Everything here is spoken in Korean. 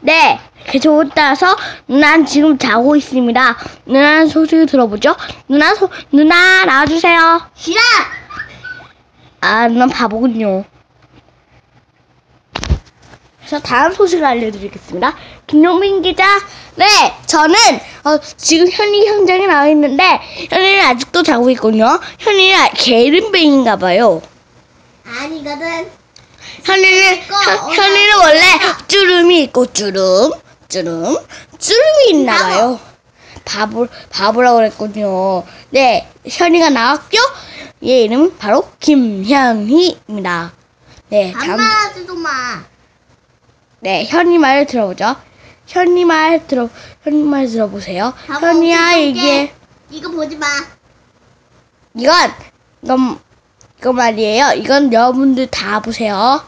네, 계속 따라서 누나는 지금 자고 있습니다. 누나는 소식 들어보죠. 누나 소 누나 나와주세요. 싫어! 아, 누나 바보군요. 그래서 다음 소식을 알려드리겠습니다. 김용민 기자. 네, 저는 어, 지금 현이 현장에 나와 있는데 현이는 아직도 자고 있군요. 현이는 게으름뱅인가 봐요. 아니거든. 현이는 이거 현, 현이는 원래 주름이 있고 주름, 주름, 주름이 있나 봐요. 바보 바보라고 그랬군요. 네, 현이가 나왔죠? 얘 이름은 바로 김현희입니다. 네, 다음 반말하지도 마. 네, 현이 말 들어보죠. 현이 말 들어, 현이 말 들어보세요. 바보 현이야, 이게, 이거 보지 마. 이건, 이건, 이거 말이에요. 이건 여러분들 다 보세요.